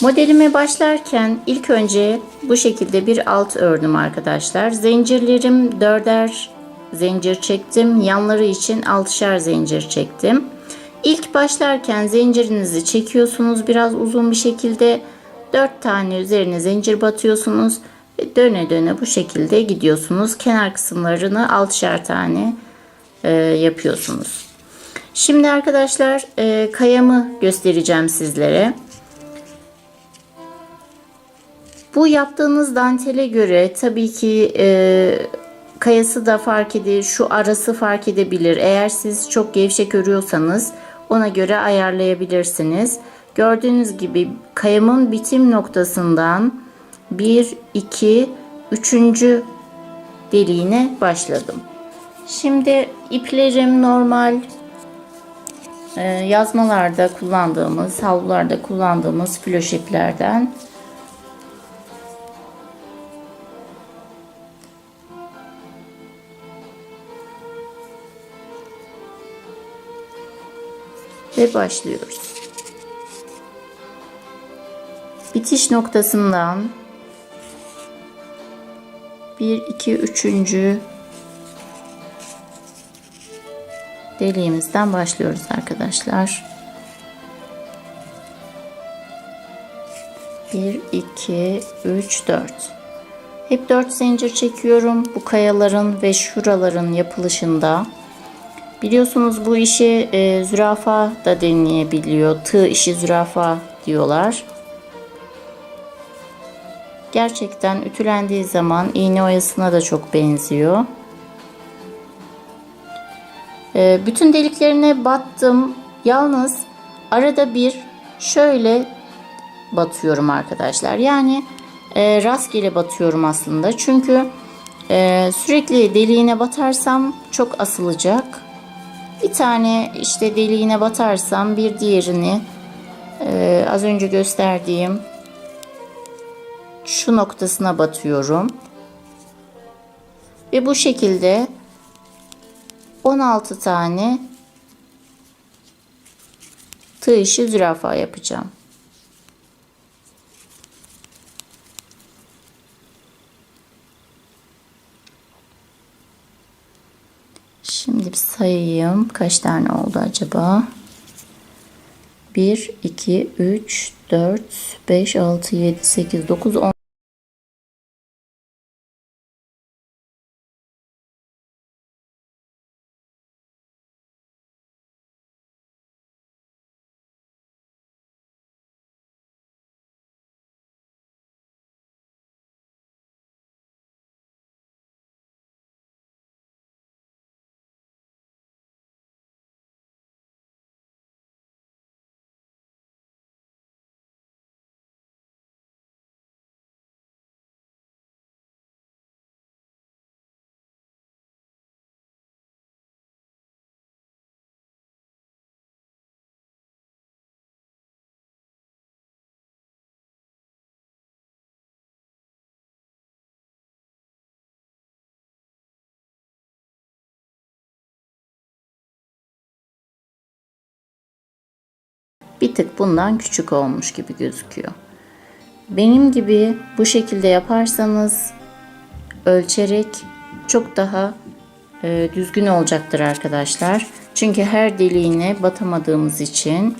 Modelime başlarken ilk önce bu şekilde bir alt ördüm arkadaşlar. Zincirlerim dörder zincir çektim. Yanları için altışar zincir çektim. İlk başlarken zincirinizi çekiyorsunuz biraz uzun bir şekilde. 4 tane üzerine zincir batıyorsunuz ve döne döne bu şekilde gidiyorsunuz. Kenar kısımlarını altışar tane e, yapıyorsunuz. Şimdi arkadaşlar e, kayamı göstereceğim sizlere. Bu yaptığınız dantele göre tabii ki e, kayası da fark edebilir, şu arası fark edebilir. Eğer siz çok gevşek örüyorsanız ona göre ayarlayabilirsiniz. Gördüğünüz gibi kayamın bitim noktasından 1, 2, 3. deliğine başladım. Şimdi iplerim normal e, yazmalarda kullandığımız, havlularda kullandığımız floş iplerden. Ve başlıyoruz. Bitiş noktasından 1 2 3. deliğimizden başlıyoruz arkadaşlar. 1 2 3 4. Hep 4 zincir çekiyorum bu kayaların ve şuraların yapılışında. Biliyorsunuz bu işi e, zürafa da denilebiliyor. Tığ işi zürafa diyorlar. Gerçekten ütülendiği zaman iğne oyasına da çok benziyor. E, bütün deliklerine battım. Yalnız arada bir şöyle batıyorum arkadaşlar. Yani e, rastgele batıyorum aslında. Çünkü e, sürekli deliğine batarsam çok asılacak. Bir tane işte deliğine batarsam bir diğerini e, az önce gösterdiğim şu noktasına batıyorum. Ve bu şekilde 16 tane tığ işi zürafa yapacağım. Bir sayayım. Kaç tane oldu acaba? 1, 2, 3, 4, 5, 6, 7, 8, 9, 10. bir tık bundan küçük olmuş gibi gözüküyor. Benim gibi bu şekilde yaparsanız ölçerek çok daha e, düzgün olacaktır arkadaşlar. Çünkü her deliğine batamadığımız için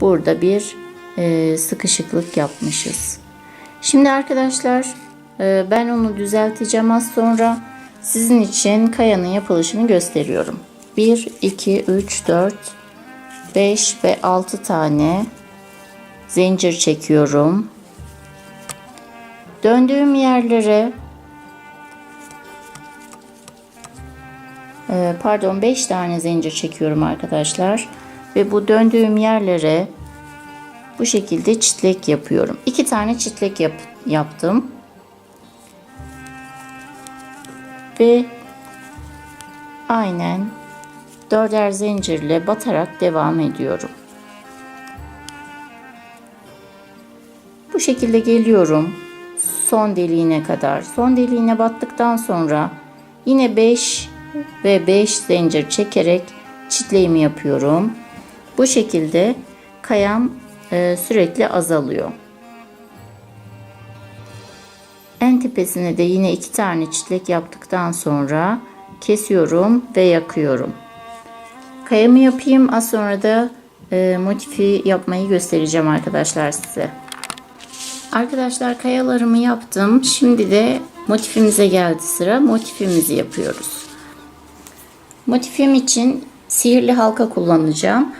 burada bir e, sıkışıklık yapmışız. Şimdi arkadaşlar e, ben onu düzelteceğim az sonra. Sizin için kayanın yapılışını gösteriyorum. 1, 2, 3, 4, 5 ve 6 tane zincir çekiyorum. Döndüğüm yerlere e, pardon 5 tane zincir çekiyorum arkadaşlar ve bu döndüğüm yerlere bu şekilde çitlek yapıyorum. 2 tane çitlek yap, yaptım. Ve aynen dörder zincirle batarak devam ediyorum. Bu şekilde geliyorum son deliğine kadar. Son deliğine battıktan sonra yine 5 ve 5 zincir çekerek çitleğimi yapıyorum. Bu şekilde kayam e, sürekli azalıyor. En tepesine de yine iki tane çitlek yaptıktan sonra kesiyorum ve yakıyorum. Kayamı yapayım az sonra da e, motifi yapmayı göstereceğim arkadaşlar size. Arkadaşlar kayalarımı yaptım. Şimdi de motifimize geldi sıra. Motifimizi yapıyoruz. Motifim için sihirli halka kullanacağım.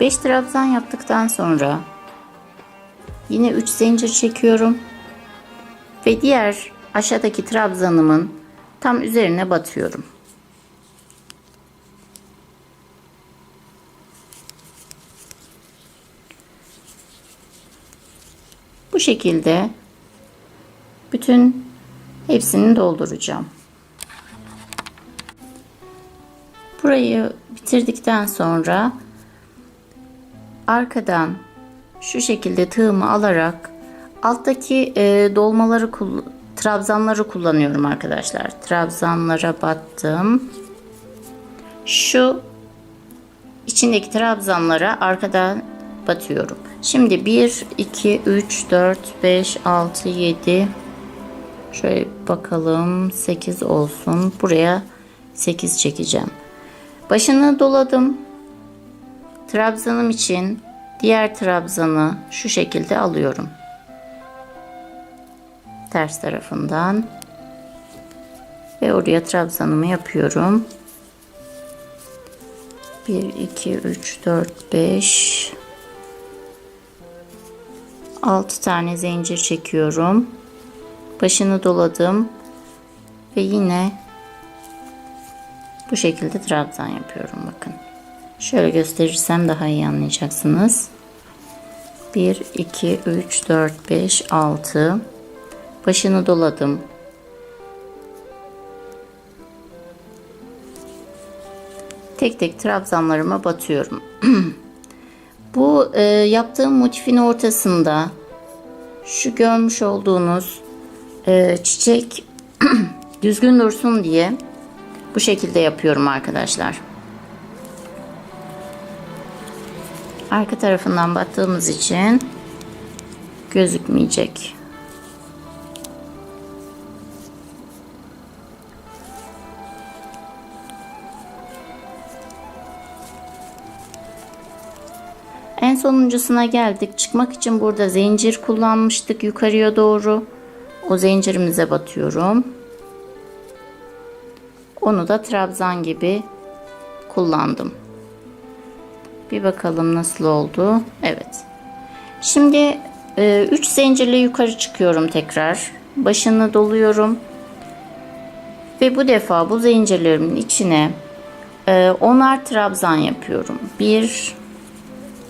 Beş trabzan yaptıktan sonra yine 3 zincir çekiyorum ve diğer aşağıdaki trabzanımın tam üzerine batıyorum. Bu şekilde bütün hepsini dolduracağım. Burayı bitirdikten sonra arkadan şu şekilde tığımı alarak alttaki e, dolmaları trabzanları kullanıyorum arkadaşlar. Trabzanlara battım. Şu içindeki trabzanlara arkadan batıyorum. Şimdi 1 2 3 4 5 6 7 şöyle bakalım 8 olsun. Buraya 8 çekeceğim. Başını doladım. Trabzanım için diğer trabzanı şu şekilde alıyorum. Ters tarafından ve oraya trabzanımı yapıyorum. 1 2 3 4 5 6 tane zincir çekiyorum. Başını doladım ve yine bu şekilde trabzan yapıyorum bakın. Şöyle gösterirsem daha iyi anlayacaksınız. 1 2 3 4 5 6 başını doladım. Tek tek trabzanlarıma batıyorum. Bu e, yaptığım motifin ortasında şu görmüş olduğunuz e, çiçek düzgün dursun diye bu şekilde yapıyorum arkadaşlar. Arka tarafından battığımız için gözükmeyecek. En sonuncusuna geldik. Çıkmak için burada zincir kullanmıştık yukarıya doğru. O zincirimize batıyorum. Onu da trabzan gibi kullandım. Bir bakalım nasıl oldu. Evet. Şimdi 3 zincirle yukarı çıkıyorum tekrar. Başını doluyorum. Ve bu defa bu zincirlerimin içine e, onar trabzan yapıyorum. 1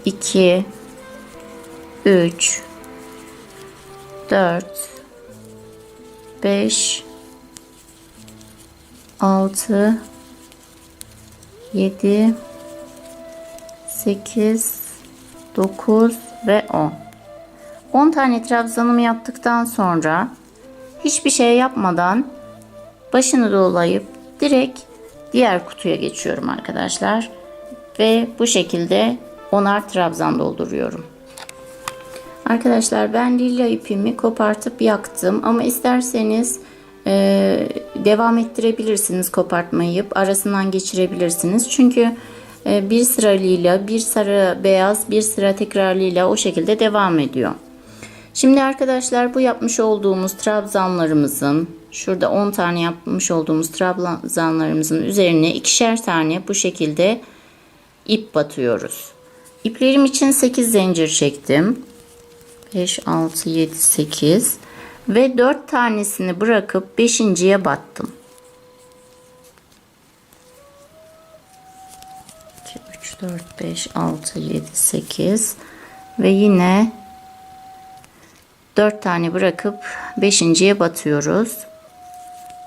2 3 4 5 6 7 8 9 ve 10 10 tane trabzanımı yaptıktan sonra hiçbir şey yapmadan başını dolayıp direkt diğer kutuya geçiyorum arkadaşlar ve bu şekilde onar trabzan dolduruyorum. Arkadaşlar ben lila ipimi kopartıp yaktım ama isterseniz e, devam ettirebilirsiniz kopartmayıp arasından geçirebilirsiniz. Çünkü bir sıra lila, bir sıra beyaz, bir sıra tekrar lila o şekilde devam ediyor. Şimdi arkadaşlar bu yapmış olduğumuz trabzanlarımızın şurada 10 tane yapmış olduğumuz trabzanlarımızın üzerine ikişer tane bu şekilde ip batıyoruz. İplerim için 8 zincir çektim. 5, 6, 7, 8 ve 4 tanesini bırakıp 5.ye battım. 4, 5, 6, 7, 8 ve yine 4 tane bırakıp 5.ye batıyoruz.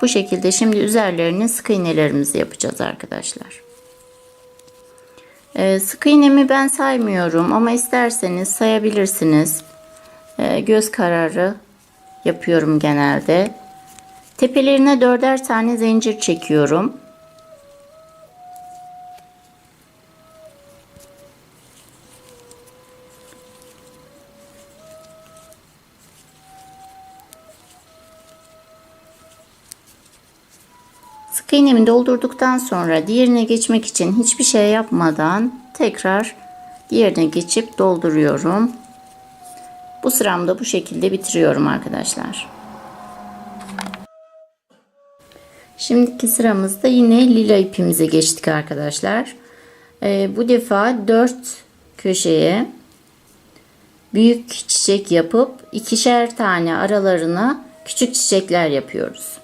Bu şekilde şimdi üzerlerine sık iğnelerimizi yapacağız arkadaşlar. Ee, sık iğnemi ben saymıyorum ama isterseniz sayabilirsiniz. Ee, göz kararı yapıyorum genelde. Tepelerine dörder tane zincir çekiyorum. İğnemi doldurduktan sonra diğerine geçmek için hiçbir şey yapmadan tekrar diğerine geçip dolduruyorum. Bu sıramda bu şekilde bitiriyorum arkadaşlar. Şimdiki sıramızda yine lila ipimize geçtik arkadaşlar. Ee, bu defa 4 köşeye büyük çiçek yapıp ikişer tane aralarına küçük çiçekler yapıyoruz.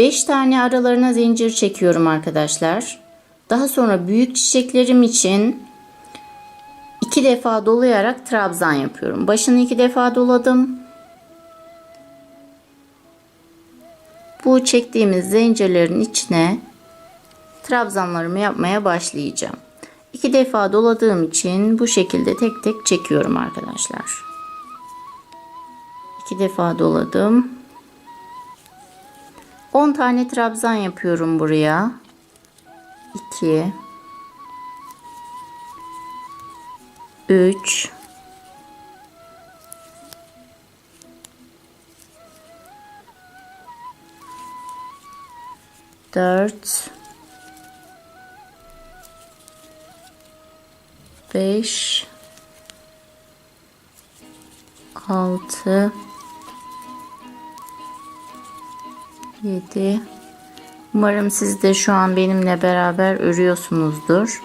5 tane aralarına zincir çekiyorum arkadaşlar. Daha sonra büyük çiçeklerim için iki defa dolayarak trabzan yapıyorum. Başını iki defa doladım. Bu çektiğimiz zincirlerin içine trabzanlarımı yapmaya başlayacağım. İki defa doladığım için bu şekilde tek tek çekiyorum arkadaşlar. İki defa doladım. 10 tane trabzan yapıyorum buraya. 2 3 4 5 6 7 Umarım siz de şu an benimle beraber örüyorsunuzdur.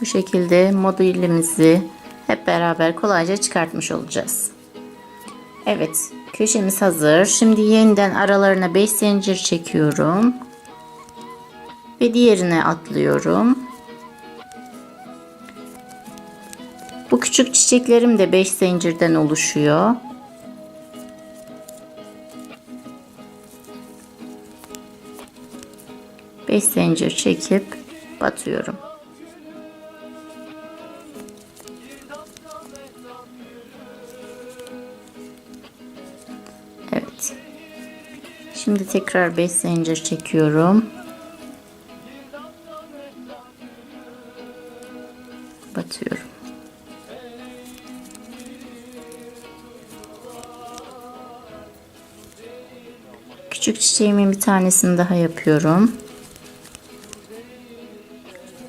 Bu şekilde modelimizi hep beraber kolayca çıkartmış olacağız. Evet, köşemiz hazır. Şimdi yeniden aralarına 5 zincir çekiyorum. Ve diğerine atlıyorum. Küçük çiçeklerim de 5 zincirden oluşuyor. Beş zincir çekip batıyorum. Evet. Şimdi tekrar 5 zincir çekiyorum. Çiçeğimin bir tanesini daha yapıyorum.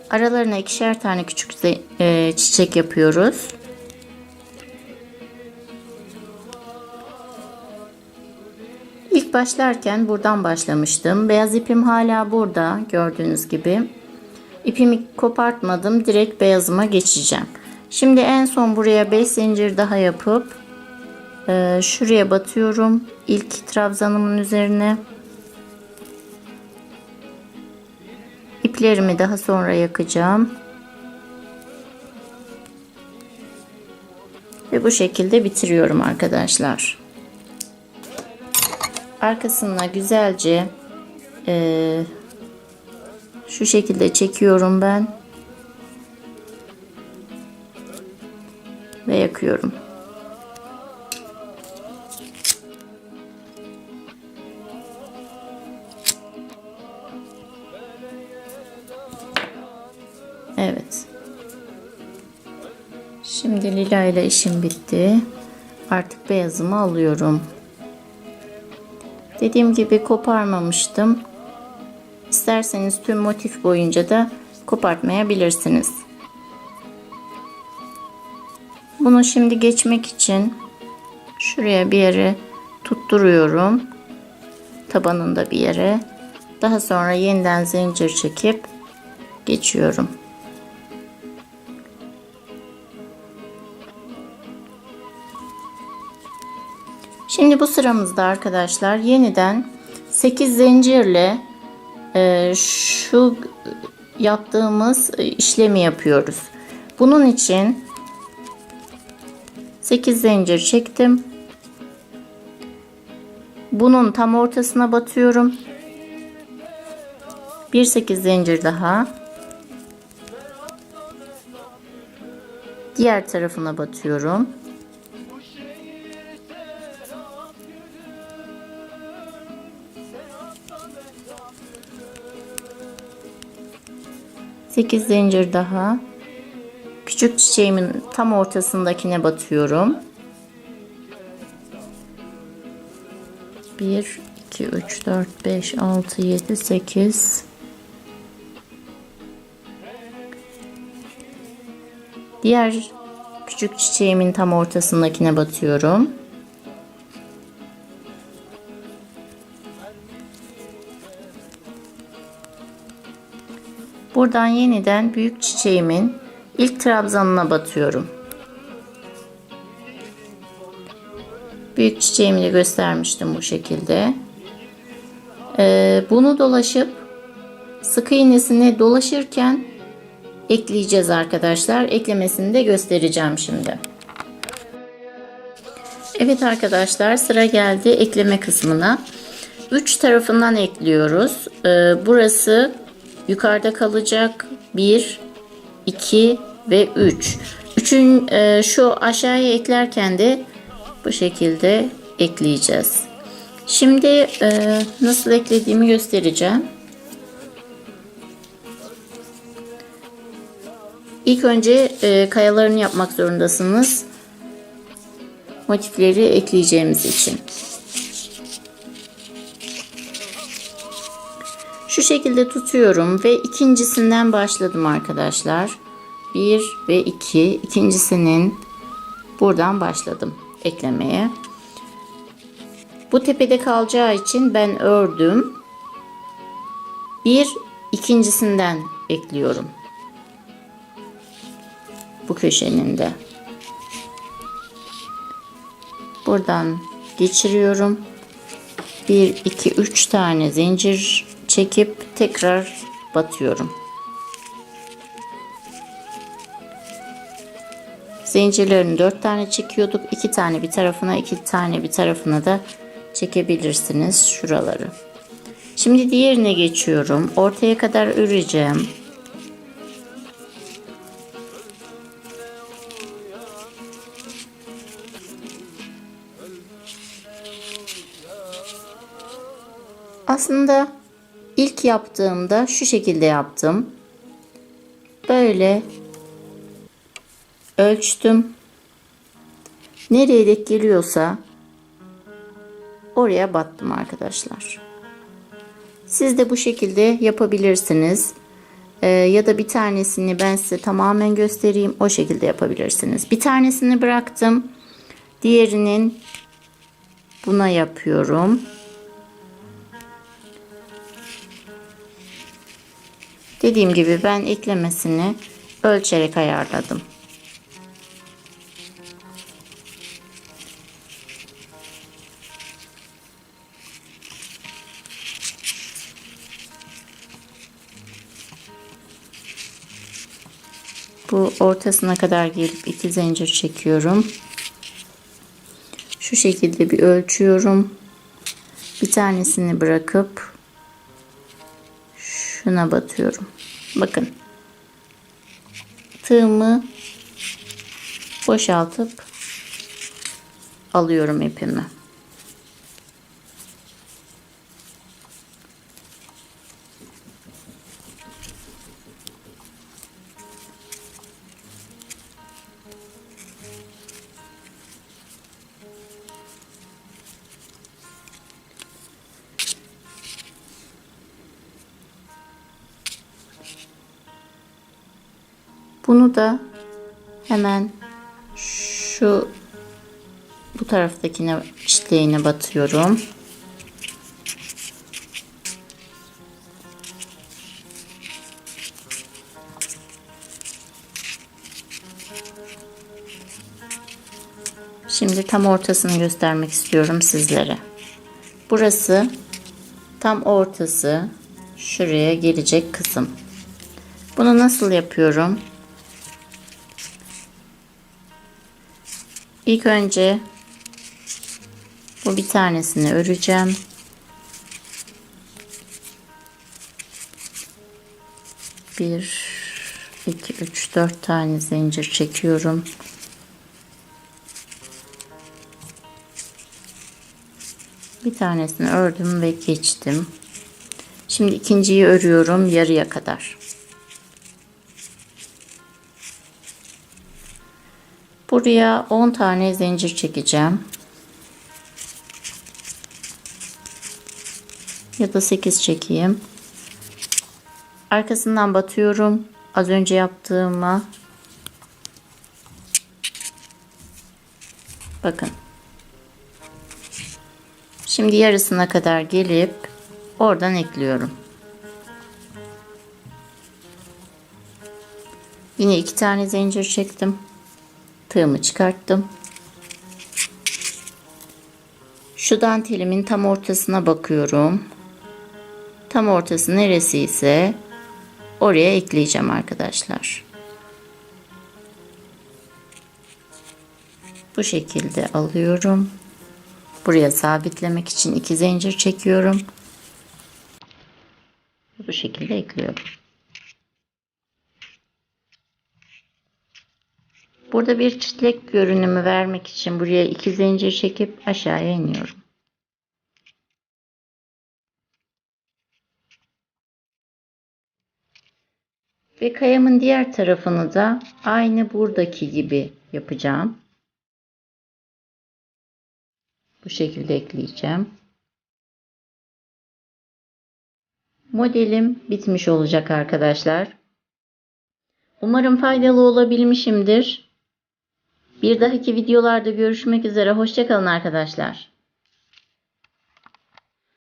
Aralarına ikişer tane küçük e, çiçek yapıyoruz. İlk başlarken buradan başlamıştım. Beyaz ipim hala burada gördüğünüz gibi. İpimi kopartmadım. Direkt beyazıma geçeceğim. Şimdi en son buraya 5 zincir daha yapıp e, şuraya batıyorum. İlk trabzanımın üzerine. İplerimi daha sonra yakacağım. Ve bu şekilde bitiriyorum arkadaşlar. Arkasına güzelce e, şu şekilde çekiyorum ben. Ve yakıyorum. İle işim bitti. Artık beyazımı alıyorum. Dediğim gibi koparmamıştım. İsterseniz tüm motif boyunca da kopartmayabilirsiniz. Bunu şimdi geçmek için şuraya bir yere tutturuyorum. Tabanında bir yere. Daha sonra yeniden zincir çekip geçiyorum. Şimdi bu sıramızda arkadaşlar yeniden 8 zincirle e, şu yaptığımız işlemi yapıyoruz. Bunun için 8 zincir çektim. Bunun tam ortasına batıyorum. Bir 8 zincir daha. Diğer tarafına batıyorum. Sekiz zincir daha. Küçük çiçeğimin tam ortasındakine batıyorum. 1 2 3 4 5 6 7 8 Diğer küçük çiçeğimin tam ortasındakine batıyorum. Buradan yeniden büyük çiçeğimin ilk trabzanına batıyorum. Büyük çiçeğimi de göstermiştim bu şekilde. Ee, bunu dolaşıp sık iğnesini dolaşırken ekleyeceğiz arkadaşlar. Eklemesini de göstereceğim şimdi. Evet arkadaşlar sıra geldi ekleme kısmına. 3 tarafından ekliyoruz. Ee, burası yukarıda kalacak. 1, 2 ve 3. Üçün e, şu aşağıya eklerken de bu şekilde ekleyeceğiz. Şimdi e, nasıl eklediğimi göstereceğim. İlk önce e, kayalarını yapmak zorundasınız. Motifleri ekleyeceğimiz için. Şu şekilde tutuyorum ve ikincisinden başladım arkadaşlar. 1 ve 2 ikincisinin buradan başladım eklemeye. Bu tepede kalacağı için ben ördüm. Bir ikincisinden ekliyorum. Bu köşenin de. Buradan geçiriyorum. 1 2 3 tane zincir çekip tekrar batıyorum. Zincirlerini 4 tane çekiyorduk. 2 tane bir tarafına, 2 tane bir tarafına da çekebilirsiniz şuraları. Şimdi diğerine geçiyorum. Ortaya kadar öreceğim. Aslında ilk yaptığımda şu şekilde yaptım. Böyle ölçtüm. Nereye dek geliyorsa oraya battım arkadaşlar. Siz de bu şekilde yapabilirsiniz. Ee, ya da bir tanesini ben size tamamen göstereyim. O şekilde yapabilirsiniz. Bir tanesini bıraktım. Diğerinin buna yapıyorum. Dediğim gibi ben eklemesini ölçerek ayarladım. Bu ortasına kadar gelip iki zincir çekiyorum. Şu şekilde bir ölçüyorum. Bir tanesini bırakıp şuna batıyorum. Bakın. Tığımı boşaltıp alıyorum ipimi. Bunu da hemen şu bu taraftakine çitleğine batıyorum. Şimdi tam ortasını göstermek istiyorum sizlere. Burası tam ortası şuraya gelecek kısım. Bunu nasıl yapıyorum? İlk önce bu bir tanesini öreceğim. Bir, iki, üç, dört tane zincir çekiyorum. Bir tanesini ördüm ve geçtim. Şimdi ikinciyi örüyorum yarıya kadar. Buraya 10 tane zincir çekeceğim. Ya da 8 çekeyim. Arkasından batıyorum. Az önce yaptığıma. Bakın. Şimdi yarısına kadar gelip oradan ekliyorum. Yine iki tane zincir çektim tığımı çıkarttım. Şu dantelimin tam ortasına bakıyorum. Tam ortası neresi ise oraya ekleyeceğim arkadaşlar. Bu şekilde alıyorum. Buraya sabitlemek için iki zincir çekiyorum. Bu şekilde ekliyorum. Burada bir çitlek görünümü vermek için buraya iki zincir çekip aşağıya iniyorum. Ve kayamın diğer tarafını da aynı buradaki gibi yapacağım. Bu şekilde ekleyeceğim. Modelim bitmiş olacak arkadaşlar. Umarım faydalı olabilmişimdir. Bir dahaki videolarda görüşmek üzere. Hoşçakalın arkadaşlar.